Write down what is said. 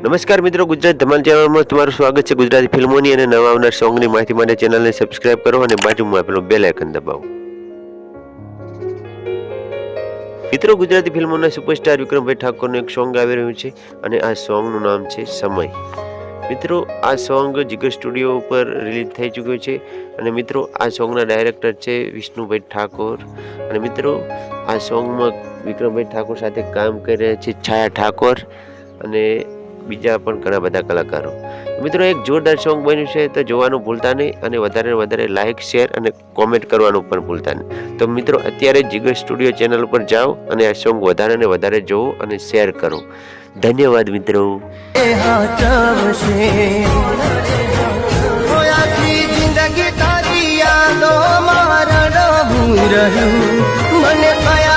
નમસ્કાર મિત્રો, ગુજરાત ધમાલ ચેનલમાં તમારું સ્વાગત છે ગુજરાતી ફિલ્મોની અને નવા આવનાર સોંગની માહિતી માટે ચેનલને સબસ્ક્રાઇબ કરો અને બાજુમાં આપેલું બેલ આઇકન દબાવો. મિત્રો, ગુજરાતી ફિલ્મોના સુપરસ્ટાર વિક્રમભાઈ ઠાકોરનું એક સોંગ આવી રહ્યું છે અને આ સોંગનું નામ છે સમય. મિત્રો, આ સોંગ જીગર સ્ટુડિયો ઉપર રિલીઝ થઈ ચૂક્યું છે અને મિત્રો, આ સોંગના ડાયરેક્ટર છે વિષ્ણુભાઈ ઠાકોર. અને મિત્રો, આ સોંગમાં વિક્રમભાઈ ઠાકોર સાથે કામ કરી રહ્યા છે છાયા ઠાકોર અને બીજા પણ ઘણા બધા કલાકારો. મિત્રો, એક જોરદાર સોંગ બન્યું છે, તો જોવાનું ભૂલતા નહીં અને વધારે વધારે લાઇક શેર અને કોમેન્ટ કરવાનું પણ ભૂલતા નહીં. તો મિત્રો, અત્યારે જીગર સ્ટુડિયો ચેનલ ઉપર જાઓ અને આ સોંગ વધારે ને વધારે જોવો અને શેર કરો. ધન્યવાદ, મિત્રો. જિંદગી ડબું રહ્યું.